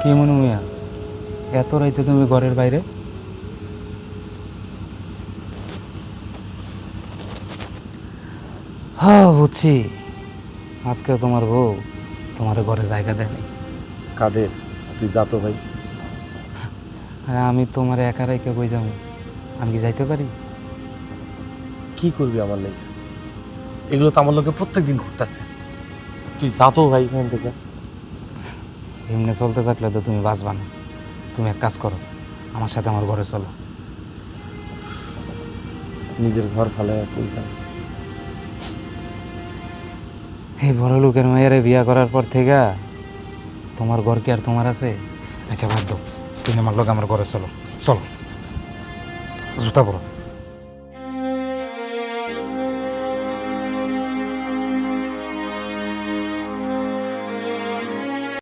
কি মনে মিয়া? এত রাইতে তুমি ঘরের বাইরে? হ্যাঁ বুঝছি। আজকে তোমার বউ তোমার ঘরে জায়গা দেয়নি কাদের? তুই যা তো ভাই। আরে আমি তোমার একা রেখে কই যাব? আমি কি যাইতে পারি? কি করবি আমার লেগে? এগুলো তো আমার লোকে প্রত্যেক দিন ঘুরতেছে। তুই যা তো ভাই এখান থেকে। এমনি চলতে থাকলে তো তুমি বাঁচবা না। তুমি এক কাজ করো আমার সাথে আমার ঘরে চলো। নিজের ঘর ভালো পয়সা। এই বড় লোকের মেয়েরে বিয়া করার পর থেকে তোমার ঘর কি আর তোমার আছে? আচ্ছা বাদ দাও। তুমি আমার লোক আমার ঘরে চলো। চলো। জুতা পরো।